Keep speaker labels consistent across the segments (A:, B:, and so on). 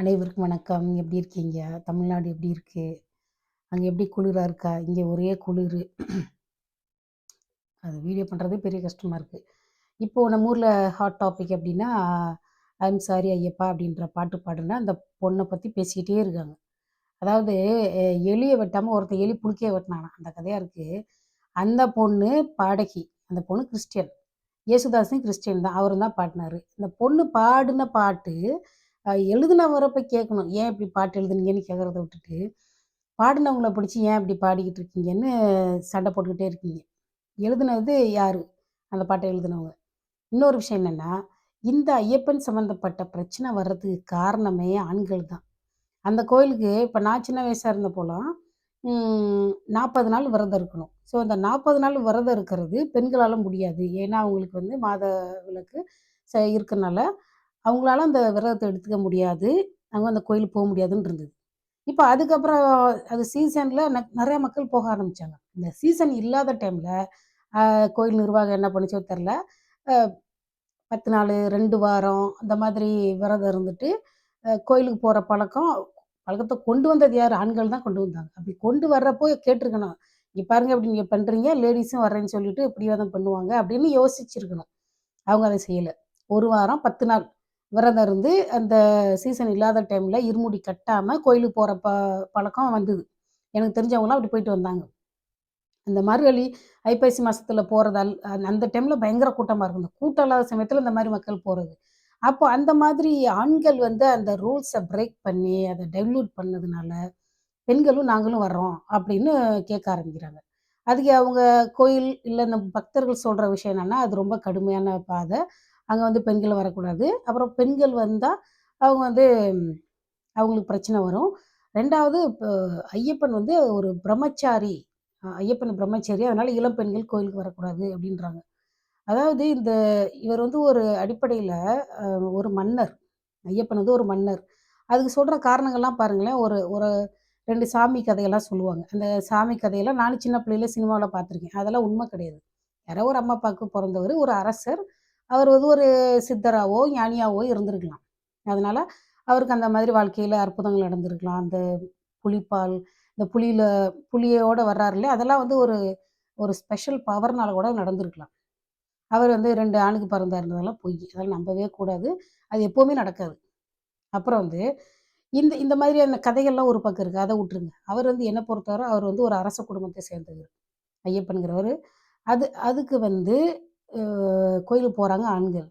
A: அனைவருக்கும் வணக்கம். எப்படி இருக்கீங்க? தமிழ்நாடு எப்படி இருக்கு? அங்கே எப்படி குளிராக இருக்கா? இங்கே ஒரே குளிர். அது வீடியோ பண்ணுறதே பெரிய கஷ்டமாக இருக்குது இப்போது நம்ம ஊரில் ஹாட் டாபிக் அப்படின்னா ஐம் சாரி ஐயப்பா அப்படின்ற பாட்டு பாடுனா அந்த பொண்ணை பற்றி பேசிக்கிட்டே இருக்காங்க. அதாவது எலியை வெட்டாமல் ஒருத்தன் எலி புழுக்கையை வெட்டினானா? அந்த கதையாக இருக்குது அந்த பொண்ணு பாடகி. அந்த பொண்ணு கிறிஸ்டியன். யேசுதாஸும் கிறிஸ்டியன் தான். அவரும் தான் பாடினாரு. இந்த பொண்ணு பாடின பாட்டு எழுதினவரை போய் கேட்கணும் ஏன் இப்படி பாட்டு எழுதுனீங்கன்னு கேட்குறத விட்டுட்டு பாடினவங்கள பிடிச்சி ஏன் இப்படி பாடிக்கிட்டு இருக்கீங்கன்னு சண்டை போட்டுக்கிட்டே இருக்கீங்க. எழுதுனது யார்? அந்த பாட்டை எழுதினவங்க. இன்னொரு விஷயம் என்னென்னா இந்த ஐயப்பன் சம்மந்தப்பட்ட பிரச்சனை வர்றதுக்கு காரணமே ஆண்கள் தான். அந்த கோயிலுக்கு இப்போ நான் சின்ன வயசாக இருந்த போலாம் நாற்பது நாள் விரதம் இருக்கணும். ஸோ அந்த நாற்பது நாள் விரதம் இருக்கிறது பெண்களால் முடியாது. ஏன்னா அவங்களுக்கு வந்து மாத விளக்கு ச இருக்கிறனால அவங்களால அந்த விரதத்தை எடுத்துக்க முடியாது. அவங்க அந்த கோயிலுக்கு போக முடியாதுன்னு இருந்தது. இப்போ அதுக்கப்புறம் அது சீசனில் நிறைய மக்கள் போக ஆரம்பித்தாங்க இந்த சீசன் இல்லாத டைமில் கோயில் நிர்வாகம் என்ன பண்ணிச்சோ தெரில பத்து நாள் ரெண்டு வாரம் அந்த மாதிரி விரதம் இருந்துட்டு கோயிலுக்கு போகிற பழக்கம் பழக்கத்தை கொண்டு வந்தது யார்? ஆண்கள் தான் கொண்டு வந்தாங்க. அப்படி கொண்டு வர்றப்போ கேட்டிருக்கணும். இங்கே பாருங்க அப்படி நீங்கள் பண்ணுறீங்க லேடிஸும் வரேன்னு சொல்லிட்டு தான் பண்ணுவாங்க அப்படின்னு யோசிச்சிருக்கணும். அவங்க அதை செய்யலை. ஒரு வாரம் பத்து நாள். விரதம் இருந்து அந்த சீசன் இல்லாத டைமில் இருமுடி கட்டாமல் கோயிலுக்கு போகிற ப பழக்கம் வந்தது. எனக்கு தெரிஞ்சவங்களாம் அப்படி போயிட்டு வந்தாங்க. இந்த மார்கழி ஐப்பசி மாதத்தில் போகிறதால் அந்த டைமில் பயங்கர கூட்டமாக இருக்கும். இந்த கூட்டம் இல்லாத சமயத்தில் இந்த மாதிரி மக்கள் போகிறது அப்போ அந்த மாதிரி ஆண்கள் வந்து அந்த ரூல்ஸை பிரேக் பண்ணி அதை டைல்யூட் பண்ணதுனால பெண்களும் நாங்களும் வர்றோம் அப்படின்னு கேட்க ஆரம்பிக்கிறாங்க. அதுக்கு அவங்க கோயில் இல்லை இந்த பக்தர்கள் சொல்கிற விஷயம் என்னென்னா அது ரொம்ப கடுமையான பாதை. அங்கே வந்து பெண்கள் வரக்கூடாது. அப்புறம் பெண்கள் வந்தால் அவங்க வந்து அவங்களுக்கு பிரச்சனை வரும். ரெண்டாவது இப்போ ஐயப்பன் வந்து ஒரு பிரம்மச்சாரி ஐயப்பன் பிரம்மச்சாரி அதனால இளம் பெண்கள் கோயிலுக்கு வரக்கூடாது அப்படின்றாங்க. அதாவது இந்த இவர் வந்து ஒரு அடிப்படையில் ஒரு மன்னர். ஐயப்பன் வந்து ஒரு மன்னர். அதுக்கு சொல்கிற காரணங்கள்லாம் பாருங்களேன். ஒரு ஒரு ரெண்டு சாமி கதையெல்லாம் சொல்லுவாங்க. அந்த சாமி கதையெல்லாம் நானும் சின்ன பிள்ளையில சினிமாவில் பார்த்துருக்கேன். அதெல்லாம் உண்மை கிடையாது. யாரோ ஒரு அம்மா அப்பாவுக்கு பிறந்தவர் ஒரு அரசர் அவர் வந்து ஒரு சித்தராகவோ ஞானியாவோ இருந்திருக்கலாம். அதனால அவருக்கு அந்த மாதிரி வாழ்க்கையில் அற்புதங்கள் நடந்திருக்கலாம். அந்த புலிப்பால் இந்த புலியில் புலியோட இல்லையா? அதெல்லாம் வந்து ஒரு ஒரு ஸ்பெஷல் பவர்னால கூட நடந்திருக்கலாம். அவர் வந்து ரெண்டு ஆணுக்கு பிறந்தாருன்றதெல்லாம் பொய். அதெல்லாம் நம்பவே கூடாது. அது எப்போவுமே நடக்காது. அப்புறம் வந்து இந்த இந்த மாதிரி அந்த கதைகள்லாம் ஒரு பக்கம் இருக்குது அதை விட்டுருங்க. அவர் வந்து என்னை பொறுத்தவரை அவர் வந்து ஒரு அரச குடும்பத்தை சேர்ந்தவர். ஐயப்பனுங்கிறவர் அது அதுக்கு வந்து கோயிலுக்கு போகிறாங்க ஆண்கள்.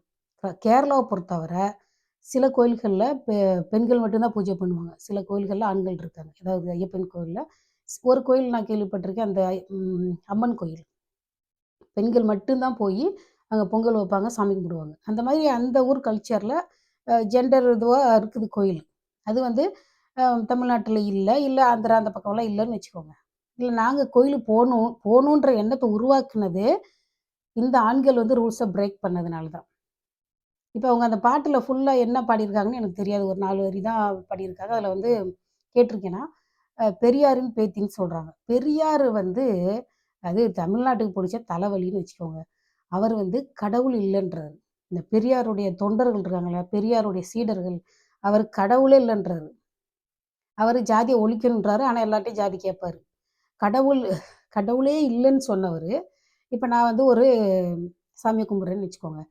A: கேரளாவை பொறுத்தவரை சில கோயில்களில் பெ பெண்கள் மட்டும்தான் பூஜை பண்ணுவாங்க. சில கோயில்களில் ஆண்கள் இருக்காங்க. அதாவது ஐயப்பன் கோயிலில் ஒரு கோயில் நான் கேள்விப்பட்டிருக்கேன் அந்த அம்மன் கோயில். பெண்கள் மட்டும்தான் போய் அங்கே பொங்கல் வைப்பாங்க சாமி கும்பிடுவாங்க. அந்த மாதிரி அந்த ஊர் கல்ச்சரில் ஜெண்டர் இதுவாக இருக்குது கோயில். அது வந்து தமிழ்நாட்டில் இல்லை இல்லை ஆந்திரா அந்த பக்கம்லாம் இல்லைன்னு வச்சுக்கோங்க. இல்லை நாங்கள் கோயிலுக்கு போகணும் போகணுன்ற எண்ணத்தை உருவாக்குனது இந்த ஆண்கள் வந்து ரூல்ஸை பிரேக் பண்ணதுனால தான் இப்போ அவங்க அந்த பாட்டில் ஃபுல்லாக என்ன பாடியிருக்காங்கன்னு எனக்கு தெரியாது. ஒரு நாலு வரி தான் பாடியிருக்காங்க. அதில் வந்து கேட்டிருக்கேன்னா பெரியாருன்னு பெரியாரின் பேத்தின்னு சொல்கிறாங்க பெரியார் வந்து அது தமிழ்நாட்டுக்கு பிடிச்ச தலைவலின்னு வச்சுக்கோங்க. அவர் வந்து கடவுள் இல்லைன்றது இந்த பெரியாருடைய தொண்டர்கள் இருக்காங்களா பெரியாருடைய சீடர்கள் அவர் கடவுளே இல்லைன்றாரு. அவர் ஜாதியை ஒழிக்கணுன்றாரு ஆனால் எல்லாத்தையும் ஜாதி கேட்பாரு. கடவுள் கடவுளே இல்லைன்னு சொன்னவர் இப்போ நான் வந்து ஒரு சாமியை கும்பிட்றேன்னு வச்சுக்கோங்க.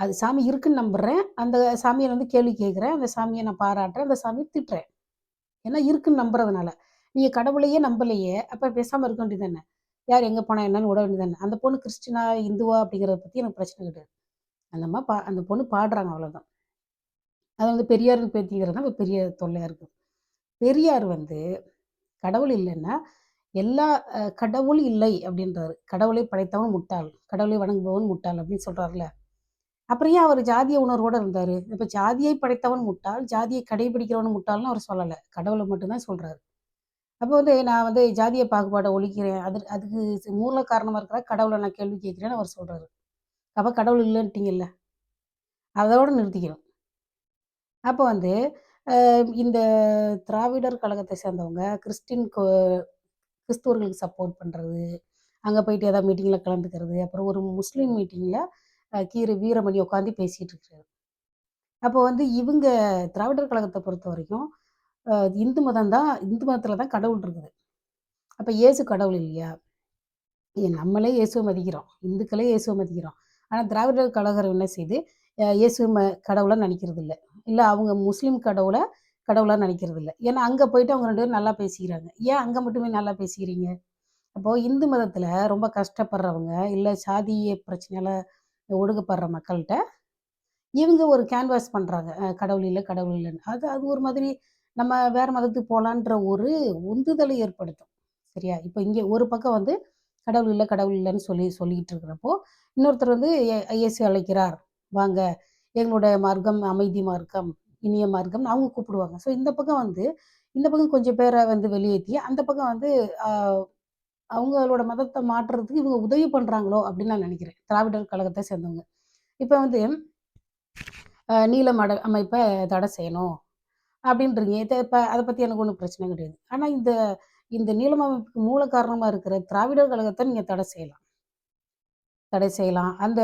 A: அது சாமி இருக்குன்னு நம்புறேன். அந்த சாமியை வந்து கேள்வி கேட்குறேன். அந்த சாமியை நான் பாராட்டுறேன். அந்த சாமியை திட்டுறேன். ஏன்னா இருக்குன்னு நம்புறதுனால. நீங்கள் கடவுளையே நம்பலையே. அப்போ பேசாமல் இருக்க வேண்டியது தானே? யார் எங்கே போனால் என்னன்னு விட வேண்டியது தானே? அந்த பொண்ணு கிறிஸ்டினா இந்துவா அப்படிங்கிறத பற்றி எனக்கு பிரச்சனை கிடையாது. அந்த அம்மா பா அந்த பொண்ணு பாடுறாங்க அவ்வளோதான் அது வந்து பெரியாருக்கு பேத்திங்கிறது தான் பெரிய தொல்லையாக இருக்குது பெரியார் வந்து கடவுள் இல்லைன்னா எல்லா கடவுள் இல்லை அப்படின்றாரு. கடவுளை படைத்தவன் முட்டாள். கடவுளை வணங்குபவன் முட்டாள் அப்படின்னு சொல்றாருல அப்புறம் ஏன் அவர் ஜாதிய உணர்வோட இருந்தாரு? இப்ப ஜாதியை படைத்தவன் முட்டாள் ஜாதியை கடைபிடிக்கிறவன் முட்டாள்னு அவர் சொல்லலை. கடவுளை மட்டும்தான் சொல்றாரு. அப்போ வந்து நான் வந்து ஜாதிய பாகுபாடை ஒழிக்கிறேன். அது அதுக்கு மூல காரணமா இருக்கிற கடவுளை நான் கேள்வி கேட்கிறேன்னு அவர் சொல்றாரு. அப்ப கடவுள் இல்லைன்ட்டீங்கல்ல? அதோட நிறுத்திக்கணும் அப்போ வந்து இந்த திராவிடர் கழகத்தை சேர்ந்தவங்க கிறிஸ்டின் கோ கிறிஸ்துவர்களுக்கு சப்போர்ட் பண்ணுறது அங்கே போயிட்டு ஏதாவது மீட்டிங்கில் கலந்துக்கிறது அப்புறம் ஒரு முஸ்லீம் மீட்டிங்கில் கீர வீரமணி உட்காந்து பேசிகிட்டு இருக்கிறாரு அப்போ வந்து இவங்க திராவிடர் கழகத்தை பொறுத்த வரைக்கும் இந்து மதம் தான் இந்து மதத்தில் தான் கடவுள் இருக்குது. அப்போ இயேசு கடவுள் இல்லையா? ஏ நம்மளே இயேசுவை மதிக்கிறோம். இந்துக்களே இயேசுவை மதிக்கிறோம். ஆனால் திராவிடர் கழகர் என்ன செய்து இயேசு ம கடவுளை நினைக்கிறது இல்லை இல்லை அவங்க முஸ்லீம் கடவுளை கடவுளாக நினைக்கிறது இல்லை ஏன்னா அங்கே போயிட்டு அவங்க ரெண்டு பேரும் நல்லா பேசிக்கிறாங்க. ஏன் அங்கே மட்டுமே நல்லா பேசிக்கிறீங்க? அப்போது இந்து மதத்தில் ரொம்ப கஷ்டப்படுறவங்க, இல்லை சாதிய பிரச்சனையால் ஒடுக்கப்படுற மக்கள்கிட்ட இவங்க ஒரு கேன்வாஸ் பண்ணுறாங்க கடவுள் இல்லை கடவுள் இல்லைன்னு அது அது ஒரு மாதிரி நம்ம வேறு மதத்துக்கு போகலான்ற ஒரு உந்துதலை ஏற்படுத்தும். சரியா? இப்போ இங்கே ஒரு பக்கம் வந்து கடவுள் இல்லை கடவுள் இல்லைன்னு சொல்லி சொல்லிக்கிட்டு இருக்கிறப்போ, இன்னொருத்தர் வந்து எ இயேசு அழைக்கிறார். வாங்க, எங்களுடைய மார்க்கம் அமைதி மார்க்கம், இனிய மார்க்கம் அவங்க கூப்பிடுவாங்க. ஸோ இந்த பக்கம் வந்து இந்த பக்கம் கொஞ்சம் பேரை வந்து வெளியேற்றி அந்த பக்கம் வந்து அவங்களோட மதத்தை மாற்றுறதுக்கு இவங்க உதவி பண்ணுறாங்களோ அப்படின்னு நான் நினைக்கிறேன் திராவிடர் கழகத்தை சேர்ந்தவங்க. இப்போ வந்து நீல நீலம் அட தடை செய்யணும் அப்படின்றீங்க. இதை இப்போ அதை பற்றி எனக்கு ஒன்றும் பிரச்சனை கிடையாது. ஆனால் இந்த இந்த நீளம் அமைப்புக்கு மூல காரணமாக இருக்கிற திராவிடர் கழகத்தை நீங்கள் தடை செய்யலாம். தடை செய்யலாம். அந்த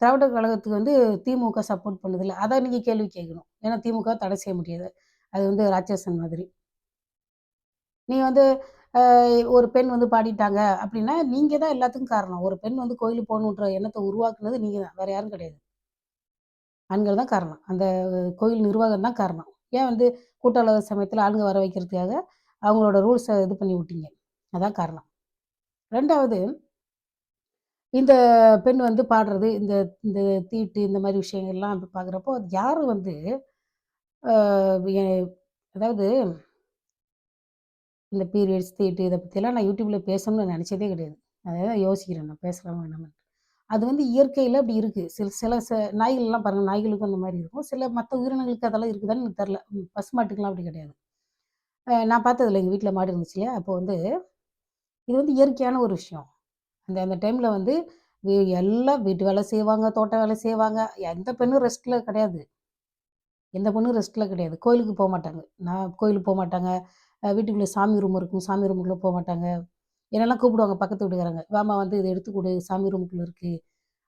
A: திராவிடர் கழகத்துக்கு வந்து திமுக சப்போர்ட் பண்ணதில்லை அதை நீங்கள் கேள்வி கேட்கணும். ஏன்னா திமுக தடை செய்ய முடியாது. அது வந்து ராட்சசன் மாதிரி. நீ வந்து ஒரு பெண் வந்து பாடிட்டாங்க அப்படின்னா, நீங்க தான் எல்லாத்துக்கும் காரணம். ஒரு பெண் வந்து கோயிலுக்கு போகணுன்ற எண்ணத்தை உருவாக்குனது நீங்க தான். வேற யாரும் கிடையாது. ஆண்கள் தான் காரணம். அந்த கோயில் நிர்வாகம் தான் காரணம். ஏன் வந்து கூட்டம் சமயத்தில் ஆளுங்க வர வைக்கிறதுக்காக அவங்களோட ரூல்ஸை இது பண்ணி விட்டீங்க. அதான் காரணம். ரெண்டாவது இந்த பெண் வந்து பாடுறது, இந்த இந்த தீட்டு இந்த மாதிரி விஷயங்கள்லாம் பார்க்குறப்போ, யார் வந்து எ அதாவது இந்த பீரியட்ஸ், தீட்டு இத பத்திலாம் நான் யூடியூப்பில் பேசணும்னு நெனச்சதே கிடையாது. அததான் யோசிக்கிறேன் நான் பேசலாமா வேணாமான்னு. அது வந்து இயற்கையில அப்படி இருக்கு. சில சில ச நாய்கள்லாம் பாருங்க, நாய்களுக்கும் அந்த மாரி இருக்கும். சில மத்த உயிரினங்களுக்கு அதெல்லாம் இருக்குதான்னு எனக்கு தெர்ல. ம் அப்படி கிடையாது. அ நான் பார்த்ததில்ல. எங்க வீட்ல மாடு இருந்துச்சு இல்லையா? அப்போ வந்து இது வந்து இயற்கையான ஒரு விஷயம். அந்த அந்த டைம்ல வந்து வி எல்லாம் வீட்டு வேலை செய்வாங்க, தோட்ட வேலை செய்வாங்க. எந்த பெண்ணும் ரெஸ்ட்ல கிடையாது. எந்த பொண்ணும் ரெஸ்ட்ல கிடையாது. கோயிலுக்கு போக மாட்டாங்க நான் கோயிலுக்கு போக மாட்டாங்க வீட்டுக்குள்ளே சாமி ரூம் இருக்கும். சாமி ரூமுக்குள்ளே போக மாட்டாங்க என்னெல்லாம் கூப்பிடுவாங்க பக்கத்து வீட்டுக்காரங்க. "வாம்மா வந்து இதை எடுத்து கொடு சாமி ரூமுக்குள்ளே இருக்குது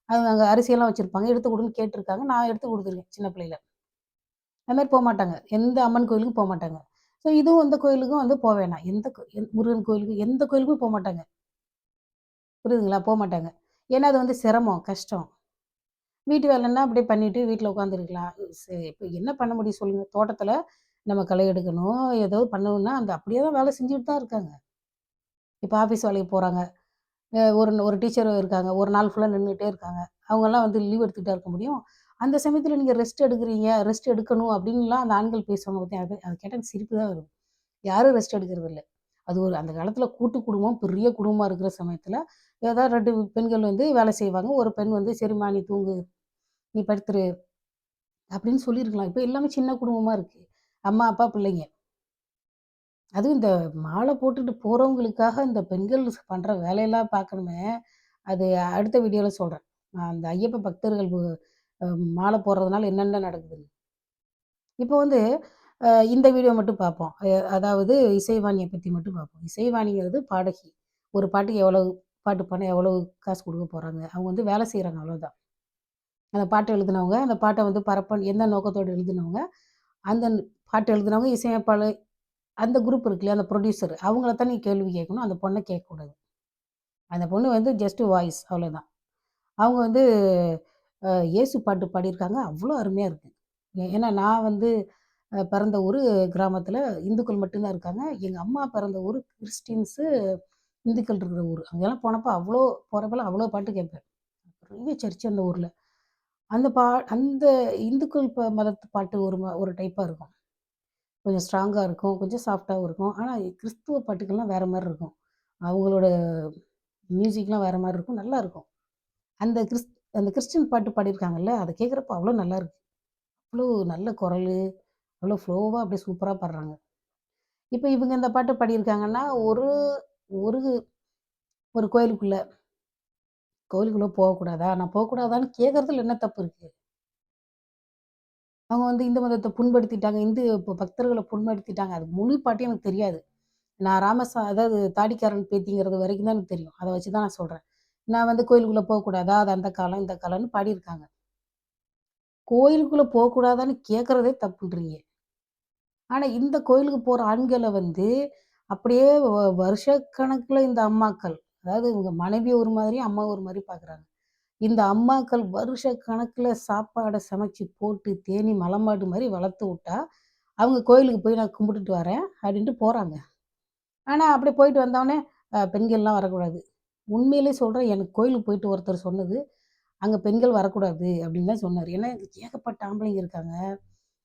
A: அது அங்கே அரிசியெல்லாம் வச்சுருப்பாங்க எடுத்து குடுன்னு கேட்டிருக்காங்க நான் எடுத்து கொடுத்துருக்கேன் சின்ன பிள்ளையில் அதுமாதிரி போக மாட்டாங்க எந்த அம்மன் கோயிலுக்கும் போமாட்டாங்க. ஸோ இதுவும் அந்த கோயிலுக்கும் வந்து போக வேணாம். எந்த கோ முருகன் கோயிலுக்கு எந்த கோயிலுக்கும் போமாட்டாங்க. புரியுதுங்களா? போக மாட்டாங்க ஏன்னா அது வந்து சிரமம், கஷ்டம். வீட்டு வேலைன்னா அப்படியே பண்ணிட்டு வீட்டில் உட்காந்துருக்கலாம். சரி இப்போ என்ன பண்ண முடியும் சொல்லுங்க? தோட்டத்தில் நம்ம களை எடுக்கணும், ஏதோ பண்ணணும்னா, அந்த அப்படியே தான் வேலை செஞ்சுட்டு தான் இருக்காங்க. இப்போ ஆஃபீஸ் வேலைக்கு போகிறாங்க ஒரு ஒரு டீச்சர் இருக்காங்க. ஒரு நாள் ஃபுல்லாக நின்றுகிட்டே இருக்காங்க. அவங்கெல்லாம் வந்து லீவ் எடுத்துக்கிட்டா இருக்க முடியும்? அந்த சமயத்தில் நீங்கள் ரெஸ்ட் எடுக்கிறீங்க ரெஸ்ட் எடுக்கணும் அப்படின்லாம் அந்த ஆண்கள் பேசுவாங்க பற்றி அது அது கேட்டால் சிரிப்பு தான் வரும் யாரும் ரெஸ்ட் எடுக்கிறது இல்லை அது ஒரு அந்த காலத்தில் கூட்டு குடும்பம், பெரிய குடும்பமாக இருக்கிற சமயத்தில் ஏதாவது ரெண்டு பெண்கள் வந்து வேலை செய்வாங்க. ஒரு பெண் வந்து "சரிம்மா நீ தூங்கு, நீ படுத்துரு" அப்படின்னு சொல்லியிருக்கலாம். இப்போ எல்லாமே சின்ன குடும்பமா இருக்கு. அம்மா, அப்பா, பிள்ளைங்க. அதுவும் இந்த மாலை போட்டுட்டு போறவங்களுக்காக இந்த பெண்கள் பண்ற வேலையெல்லாம் பார்க்கணுமே, அது அடுத்த வீடியோல சொல்றேன். அந்த ஐயப்ப பக்தர்கள் மாலை போடுறதுனால என்னென்ன நடக்குதுன்னு. இப்போ வந்து இந்த வீடியோ மட்டும் பார்ப்போம். அதாவது இசைவாணியை பற்றி மட்டும் பார்ப்போம். இசைவாணிங்கிறது பாடகி. ஒரு பாட்டுக்கு எவ்வளவு பாட்டு பண்ண எவ்வளவு காசு கொடுக்க போகிறாங்க அவங்க வந்து வேலை செய்கிறாங்க அவ்வளோதான். அந்த பாட்டு எழுதினவங்க, அந்த பாட்டை வந்து பரப்பன் எந்த நோக்கத்தோடு எழுதினவங்க, அந்த பாட்டு எழுதினவங்க, இசையமைப்பாளர் அந்த குரூப் இருக்கு இல்லையா? அந்த ப்ரொடியூசர் அவங்கள தான் நீ கேள்வி கேட்கணும். அந்த பொண்ணை கேட்கக்கூடாது. அந்த பொண்ணு வந்து ஜஸ்ட் வாய்ஸ் அவ்வளோதான். அவங்க வந்து இயேசு பாட்டு பாடியிருக்காங்க. அவ்வளோ அருமையாக இருக்குது ஏன்னா நான் வந்து பிறந்த ஊர் கிராமத்தில் இந்துக்கள் மட்டும்தான் இருக்காங்க. எங்கள் அம்மா பிறந்த ஊர் கிறிஸ்டின்ஸு, இந்துக்கள் இருக்கிற ஊர் அங்கெல்லாம் போனப்போ அவ்வளோ போகிறப்பெல்லாம் அவ்வளோ பாட்டு கேட்பேன். பெரிய சர்ச்சு அந்த ஊரில் அந்த பா அந்த இந்துக்கள் இப்போ மதத்து பாட்டு ஒரு ம ஒரு டைப்பாக இருக்கும். கொஞ்சம் ஸ்ட்ராங்காக இருக்கும். கொஞ்சம் சாஃப்டாகவும் இருக்கும். ஆனால் கிறிஸ்துவ பாட்டுக்கள்லாம் வேறு மாதிரி இருக்கும். அவங்களோட மியூசிக்லாம் வேறு மாதிரி இருக்கும். நல்லாருக்கும். அந்த கிறிஸ் அந்த கிறிஸ்டின் பாட்டு பாடியிருக்காங்கல்ல, அதை கேட்குறப்ப அவ்வளோ நல்லா இருக்கு அவ்வளோ நல்ல குரல் அவ்வளோ ஃப்ளோவாக அப்படியே சூப்பராக பாடுறாங்க. இப்போ இவங்க இந்த பாட்டு பாடியிருக்காங்கன்னா, ஒரு ஒரு ஒரு கோயிலுக்குள்ளே கோவிலுக்குள்ளே போகக்கூடாதா? நான் போகக்கூடாதான்னு கேட்கறதுல என்ன தப்பு இருக்கு? அவங்க வந்து இந்து மதத்தை புண்படுத்திட்டாங்க. இந்து இப்போ பக்தர்களை புண்படுத்திட்டாங்க. அது முழு பாட்டும் எனக்கு தெரியாது. நான் ராமசா அதாவது தாடிக்காரன் பேத்திங்கிறது வரைக்கும் தான் எனக்கு தெரியும். அதை வச்சு தான் நான் சொல்கிறேன் நான் வந்து கோயிலுக்குள்ளே போகக்கூடாதா? அது அந்த காலம், இந்த காலம்னு பாடியிருக்காங்க. கோயிலுக்குள்ளே போகக்கூடாதான்னு கேட்குறதே தப்புன்றீங்க. ஆனால் இந்த கோயிலுக்கு போகிற ஆண்களை வந்து, அப்படியே வ இந்த அம்மாக்கள், அதாவது இவங்க மனைவி ஒரு மாதிரி, அம்மா ஒரு மாதிரி பார்க்குறாங்க. இந்த அம்மாக்கள் வருஷ கணக்கில் சாப்பாடை சமைச்சு போட்டு, தேனி மலமாடு மாதிரி வளர்த்து விட்டா, அவங்க கோயிலுக்கு போய் நான் கும்பிட்டுட்டு வரேன் அப்படின்ட்டு போகிறாங்க ஆனால் அப்படி போயிட்டு வந்தோடனே பெண்கள்லாம் வரக்கூடாது. உண்மையிலே சொல்கிறேன் எனக்கு கோயிலுக்கு போயிட்டு ஒருத்தர் சொன்னது, அங்கே பெண்கள் வரக்கூடாது" அப்படின்னு தான் சொன்னார் ஏன்னா, ஏகப்பட்ட ஆம்பளைங்க இருக்காங்க.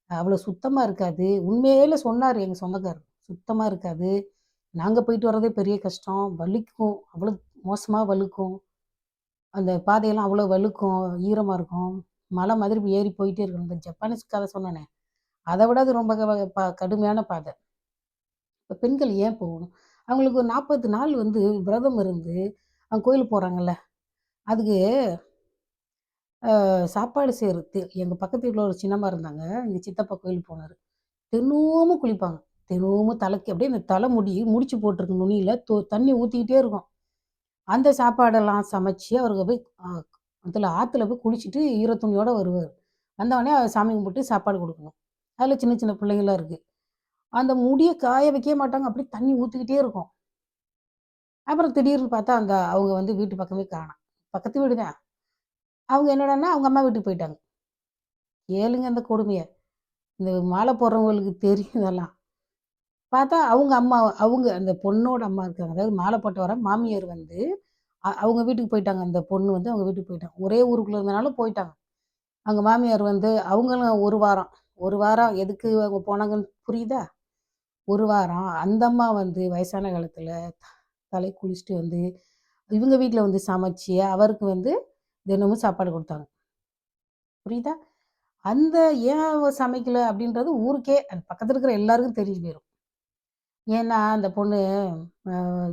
A: அவ்வளோ சுத்தமாக இருக்காது. உண்மையிலே சொன்னார் எங்கள் சொந்தக்காரர். சுத்தமாக இருக்காது. நாங்கள் போயிட்டு வர்றதே பெரிய கஷ்டம். வலிக்கும். அவ்வளோ மோசமாக வலுக்கும் அந்த பாதையெல்லாம் அவ்வளோ வழுக்கும். ஈரமாக இருக்கும். மலை மாதிரி ஏறி போயிட்டே இருக்கணும். இந்த ஜப்பானீஸ் கதை சொன்னேனே, அதை விட அது ரொம்ப கடுமையான பாதை. இப்போ பெண்கள் ஏன் போகணும்? அவங்களுக்கு ஒரு 40 நாள் வந்து விரதம் இருந்து, அவங்க கோயிலுக்கு போகிறாங்கல்ல அதுக்கு சாப்பாடு செய்கிறது எங்கள் பக்கத்து வீட்டில் ஒரு சின்னம்மா இருந்தாங்க. எங்கள் சித்தப்பா கோயிலுக்கு போனார் தினமும் குளிப்பாங்க. தினமும் தலைக்கு அப்படியே இந்த தலை முடி முடிச்சு போட்டிருக்கு நுனியில் தோ தண்ணி ஊற்றிக்கிட்டே இருக்கும். அந்த சாப்பாடெல்லாம் சமைச்சு அவருக்கு போய் அதில் ஆற்றுல போய் குளிச்சுட்டு ஈர வருவார் வந்தவொடனே அவர் சாமி கும்பிட்டு சாப்பாடு கொடுக்கணும் அதில் சின்ன சின்ன பிள்ளைங்களாம் இருக்குது அந்த முடியை காய வைக்கவே மாட்டாங்க. அப்படியே தண்ணி ஊற்றிக்கிட்டே இருக்கும். அப்புறம் திடீர்னு பார்த்தா அந்த அவங்க வந்து வீட்டு பக்கமே காணோம். பக்கத்து வீடு தான். அவங்க என்னடான்னா, அவங்க அம்மா வீட்டுக்கு போயிட்டாங்க. ஏழுங்க அந்த கொடுமையை இந்த மாலை போடுறவங்களுக்கு தெரியும் இதெல்லாம். பார்த்தா அவங்க அம்மா அவங்க அந்த பொண்ணோட அம்மா இருக்காங்க. அதாவது மாலைப்பட்டு வர மாமியார் வந்து அவங்க வீட்டுக்கு போயிட்டாங்க. அந்த பொண்ணு வந்து அவங்க வீட்டுக்கு போயிட்டாங்க. ஒரே ஊருக்குள்ள இருந்தனால போயிட்டாங்க. அவங்க மாமியார் வந்து அவங்களும் ஒரு வாரம் ஒரு வாரம் எதுக்கு அவங்க போனாங்கன்னு புரியுதா? ஒரு வாரம் அந்த அம்மா வந்து வயசான காலத்தில் தலை குளிச்சுட்டு வந்து, இவங்க வீட்டில் வந்து சமைச்சு, அவருக்கு வந்து தினமும் சாப்பாடு கொடுத்தாங்க புரியுதா? அந்த ஏன் அவ சமைக்கல அப்படின்றது ஊருக்கே அது பக்கத்தில் இருக்கிற எல்லாருக்கும் தெரிஞ்சு போயிடும் ஏன்னா, அந்த பொண்ணு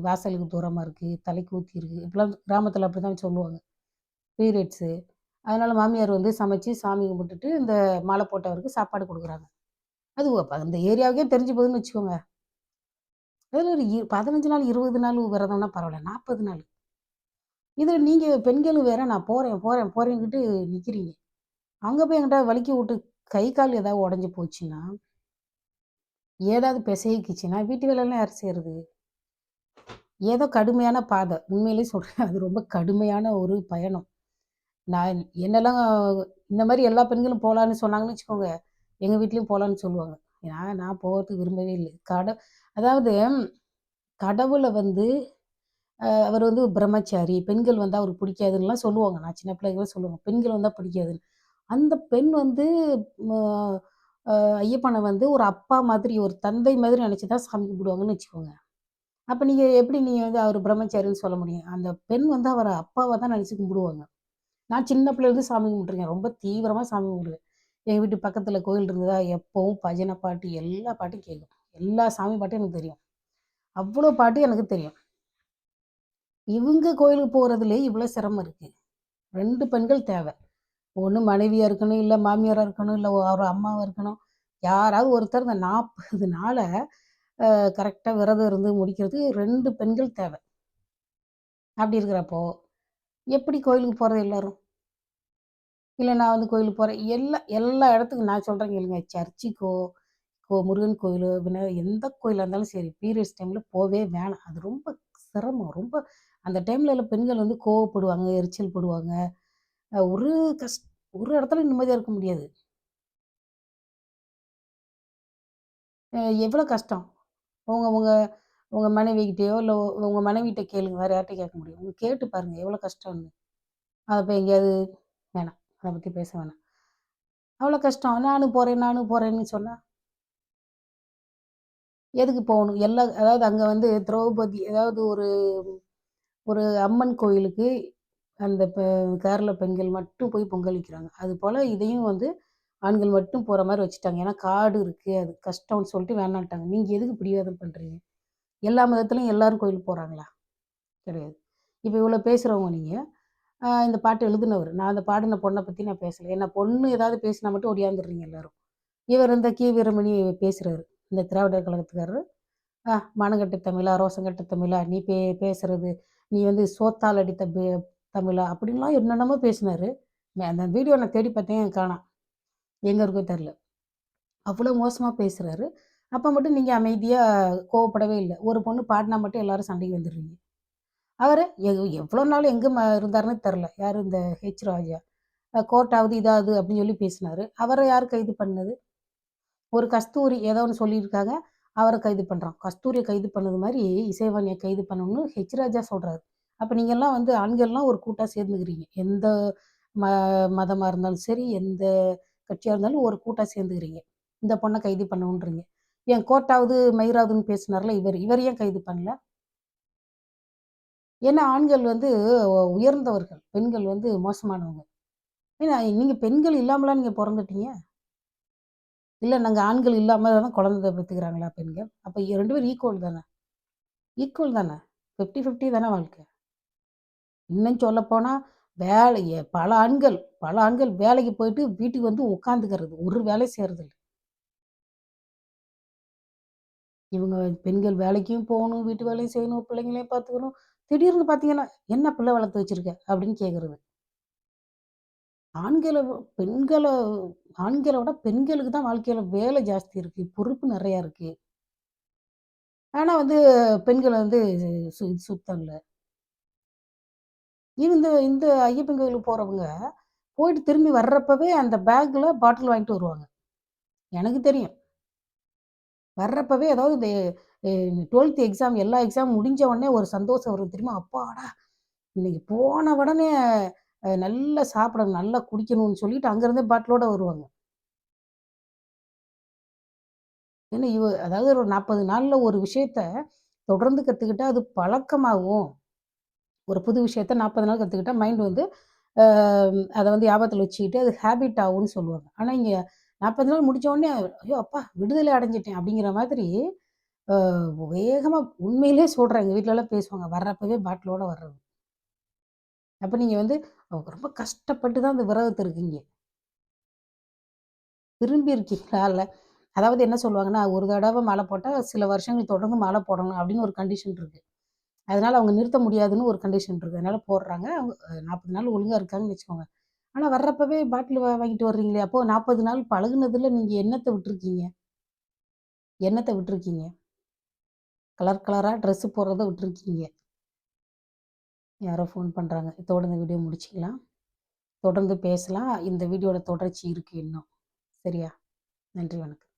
A: வாசலுக்கு தூரமாக இருக்குது தலைக்கு ஊத்தி இருக்கு இப்பெல்லாம் கிராமத்தில் அப்படி அப்படிதான் சொல்லுவாங்க. பீரியட்ஸு. அதனால மாமியார் வந்து சமைச்சு சாமி கும்பிட்டுட்டு, இந்த மாலை போட்டவருக்கு சாப்பாடு கொடுக்குறாங்க அது அப்ப அந்த ஏரியாவுக்கே தெரிஞ்சு போகுதுன்னு வச்சுக்கோங்க. அதில் ஒரு இ 15 நாள், 20 நாள் விரதம்னா பரவாயில்ல நாற்பது நாள். இதில் நீங்கள் பெண்களும் வேற நான் போகிறேன் போகிறேன் போகிறேன்கிட்டு நிற்கிறீங்க அங்கே போய் என்கிட்ட வழுக்கி விட்டு கை, கால் ஏதாவது உடஞ்சி போச்சுன்னா, ஏதாவது பிசைக்கிச்சுன்னா வீட்டு வேலைலாம் யார் செய்கிறது ஏதோ கடுமையான பாதை. உண்மையிலேயே சொல்கிறேன் அது ரொம்ப கடுமையான ஒரு பயணம். நான் என்னெல்லாம் இந்த மாதிரி எல்லா பெண்களும் போகலான்னு சொன்னாங்கன்னு வச்சுக்கோங்க, எங்கள் வீட்லேயும் போகலான்னு சொல்லுவாங்க. நான் நான் போகிறதுக்கு விரும்பவே இல்லை கட அதாவது கடவுளை வந்து அவர் வந்து பிரம்மச்சாரி. பெண்கள் வந்தால் அவருக்கு பிடிக்காதுன்னுலாம் சொல்லுவாங்க. நான் சின்ன பிள்ளைங்களும் சொல்லுவாங்க. பெண்கள் வந்தால் பிடிக்காதுன்னு. அந்த பெண் வந்து ஐயப்பனை வந்து ஒரு அப்பா மாதிரி, ஒரு தந்தை மாதிரி நினச்சி தான் சாமி கும்பிடுவாங்கன்னு வச்சுக்கோங்க. அப்போ நீங்கள் எப்படி நீங்கள் வந்து அவர் பிரம்மச்சாரின்னு சொல்ல முடியும்? அந்த பெண் வந்து அவரை அப்பாவை தான் நினச்சி கும்பிடுவாங்க. நான் சின்ன பிள்ளைலேருந்து சாமி கும்பிட்ருக்கேன் ரொம்ப தீவிரமாக சாமி கும்பிடுவேன். எங்கள் வீட்டு பக்கத்தில் கோயில் இருந்ததா, எப்போவும் பஜனை பாட்டு எல்லா பாட்டும் கேட்கும். எல்லா சாமி பாட்டும் எனக்கு தெரியும். அவ்வளோ பாட்டு எனக்கு தெரியும். இவங்க கோயிலுக்கு போகிறதுலே இவ்வளோ சிரமம் இருக்குது ரெண்டு பெண்கள் தேவை ஒன்று மனைவியாக இருக்கணும், இல்லை மாமியாராக இருக்கணும், இல்லை ஒரு அம்மாவாக இருக்கணும். யாராவது ஒருத்தர் இந்த 40 நாள கரெக்டாக விரதம் இருந்து முடிக்கிறதுக்கு ரெண்டு பெண்கள் தேவை அப்படி இருக்கிறப்போ, எப்படி கோயிலுக்கு போகிறது எல்லாரும்? இல்லை நான் வந்து கோயிலுக்கு போகிறேன் எல்லா எல்லா இடத்துக்கும் நான் சொல்கிறேங்க இல்லைங்க சர்ச்சுக்கோ, கோ முருகன் கோயில் விநாயகர் எந்த கோயிலாக இருந்தாலும் சரி, பீரியட்ஸ் டைமில் போவே வேணாம். அது ரொம்ப சிரமம். ரொம்ப அந்த டைமில் எல்லாம் பெண்கள் வந்து கோவப்படுவாங்க, எரிச்சல் படுவாங்க. ஒரு கஷ்ட ஒரு இடத்துல நிம்மதியா இருக்க முடியாது. எவ்வளோ கஷ்டம். உங்க உங்க உங்க மனைவிகிட்டயோ, இல்ல உங்க மனைவிட்ட கேளுங்க. வேற யார்ட்ட கேட்க முடியும்? உங்க கேட்டு பாருங்க எவ்வளோ கஷ்டம்னு. அதை போய் எங்கேயாவது வேணாம். அதை பத்தி பேச வேணாம். அவ்வளோ கஷ்டம். நானும் போறேன், நானும் போறேன்னு சொன்னா, எதுக்கு போகணும்? எல்லா அதாவது அங்க வந்து திரௌபதி அதாவது ஒரு ஒரு அம்மன் கோயிலுக்கு அந்த பெ கேரள பெண்கள் மட்டும் போய் பொங்கல் அது போல் இதையும் வந்து ஆண்கள் மட்டும் போகிற மாதிரி வச்சுட்டாங்க. ஏன்னா காடு இருக்குது அது கஷ்டம்னு சொல்லிட்டு வேணான்ட்டாங்க. நீங்கள் எதுக்கு பிடிவாதம் பண்ணுறீங்க எல்லா மதத்துலையும் எல்லாரும் கோயிலுக்கு போகிறாங்களா கிடையாது. இப்போ இவ்வளோ பேசுகிறவங்க நீங்கள் இந்த பாட்டு எழுதினவர் நான் அந்த பாடின பொண்ணை பற்றி நான் பேசல. ஏன்னா பொண்ணு ஏதாவது பேசினா மட்டும் ஒடியாந்துடுறீங்க எல்லாரும். இவர் இந்த கி. வீரமணி பேசுகிறாரு இந்த திராவிடர் கழகத்துக்காரரு. "ஆ தமிழா, ரோசங்கட்ட தமிழா, நீ பே பேசுறது, நீ வந்து சோத்தால் அடித்த தமிழா" அப்படின்லாம் என்னென்னமோ பேசினாரு. அந்த வீடியோ நான் தேடி பார்த்தேன் காணோம். எங்கே இருக்கோ தெரில அவ்வளோ மோசமாக பேசுகிறாரு அப்போ மட்டும் நீங்கள் அமைதியாக கோவப்படவே இல்லை. ஒரு பொண்ணு பாடினா மட்டும் எல்லாரும் சண்டைக்கு வந்துடுறீங்க. அவர் எவ்வளோ நாள் எங்கே ம இருந்தாருன்னு தெரில யார் இந்த ஹெச் ராஜா? கோர்ட்டாவது இதாவது அப்படின்னு சொல்லி பேசினார். அவரை யார் கைது பண்ணது? ஒரு கஸ்தூரி ஏதோ ஒன்று சொல்லியிருக்காங்க. அவரை கைது பண்ணுறான் கஸ்தூரியை கைது பண்ணது மாதிரி இசைவாணியை கைது பண்ணணும்னு ஹெச் ராஜா சொல்கிறாரு அப்போ நீங்கள்லாம் வந்து ஆண்கள்லாம் ஒரு கூட்டாக சேர்ந்துக்கிறீங்க. எந்த ம மதமாக இருந்தாலும் சரி எந்த கட்சியாக இருந்தாலும் ஒரு கூட்டாக சேர்ந்துக்கிறீங்க. இந்த பொண்ணை கைது பண்ணணுன்றீங்க. என் கோர்ட்டாவது மயிராவதுன்னு பேசினார்ல இவர் இவர் ஏன் கைது பண்ணல? ஏன்னா ஆண்கள் வந்து உயர்ந்தவர்கள் பெண்கள் வந்து மோசமானவங்க. ஏன்னா நீங்கள் பெண்கள் இல்லாமலாம் நீங்கள் பிறந்துட்டீங்க? இல்லை நாங்கள் ஆண்கள் இல்லாமல் தான் குழந்தை பெற்றுக்கிறாங்களா பெண்கள்? அப்போ ரெண்டு பேரும் ஈக்குவல் தானே? ஈக்குவல் தானே? ஃபிஃப்டி ஃபிஃப்டி தானே வாழ்க்கை? இன்னும் சொல்லப்போனால் வேலை பல ஆண்கள் பல ஆண்கள் வேலைக்கு போயிட்டு வீட்டுக்கு வந்து உட்காந்துக்கிறது ஒரு வேலை செய்கிறது இவங்க பெண்கள் வேலைக்கும் போகணும் வீட்டு வேலையும் செய்யணும் பிள்ளைங்களையும் பார்த்துக்கணும். திடீர்னு பார்த்தீங்கன்னா என்ன பிள்ளை வளர்த்து வச்சிருக்க? அப்படின்னு கேட்குறது ஆண்களை பெண்களை ஆண்களை விட பெண்களுக்கு தான் வாழ்க்கையில் வேலை ஜாஸ்தி இருக்குது பொறுப்பு நிறையா இருக்குது ஆனால் வந்து பெண்களை வந்து சு சுத்தம் இல்லை. இந்த இந்த ஐயப்பன் கோயிலுக்கு போகிறவங்க போயிட்டு திரும்பி வர்றப்பவே அந்த பேக்கில் பாட்டில் வாங்கிட்டு வருவாங்க. எனக்கு தெரியும். வர்றப்பவே அதாவது இந்த டுவெல்த் எக்ஸாம் எல்லா எக்ஸாம் முடிஞ்ச உடனே ஒரு சந்தோஷம் வரும் தெரியுமா? அப்பாடா இன்னைக்கு போன உடனே நல்லா சாப்பிடணும் நல்லா குடிக்கணும்னு சொல்லிட்டு அங்கேருந்தே பாட்டிலோட வருவாங்க. ஏன்னா இவ அதாவது ஒரு நாற்பது நாளில் ஒரு விஷயத்த தொடர்ந்து கற்றுக்கிட்டா அது பழக்கமாகும். ஒரு புது விஷயத்த நாற்பது நாள் கற்றுக்கிட்டா மைண்ட் வந்து அதை வந்து ஞாபகத்தில் வச்சுக்கிட்டு அது ஹேபிட் ஆகும்னு சொல்லுவாங்க. ஆனால் இங்கே நாற்பது நாள் முடித்த உடனே ஐயோ அப்பா விடுதலை அடைஞ்சிட்டேன் அப்படிங்கிற மாதிரி வேகமாக உண்மையிலே சொல்கிறேன் எங்கள் வீட்டிலலாம் பேசுவாங்க. வர்றப்பவே பாட்டிலோடு வர்றது. அப்போ நீங்கள் வந்து ரொம்ப கஷ்டப்பட்டு தான் அந்த விரதத்தை இருக்கீங்க. விரும்பி இருக்கீங்களா? இல்லை அதாவது என்ன சொல்லுவாங்கன்னா ஒரு தடவை மழை போட்டால் சில வருஷங்கள் தொடர்ந்து மழை போடணும் அப்படின்னு ஒரு கண்டிஷன் இருக்குது அதனால் அவங்க நிறுத்த முடியாதுன்னு ஒரு கண்டிஷன் இருக்குது அதனால் போடுறாங்க. அவங்க நாற்பது நாள் ஒழுங்காக இருக்காங்கன்னு வச்சுக்கோங்க. ஆனால் வர்றப்பவே பாட்டில் வாங்கிட்டு வர்றீங்களே அப்போது நாற்பது நாள் பழகுனதில் நீங்கள் எண்ணத்தை விட்டுருக்கீங்க? எண்ணத்தை விட்டுருக்கீங்க? கலர் கலராக ட்ரெஸ்ஸு போடுறத விட்டுருக்கீங்க. யாரோ ஃபோன் பண்ணுறாங்க இதோட இந்த வீடியோ முடிச்சிக்கலாம். தொடர்ந்து பேசலாம். இந்த வீடியோட தொடர்ச்சி இருக்குது இன்னும். சரியா? நன்றி வணக்கம்.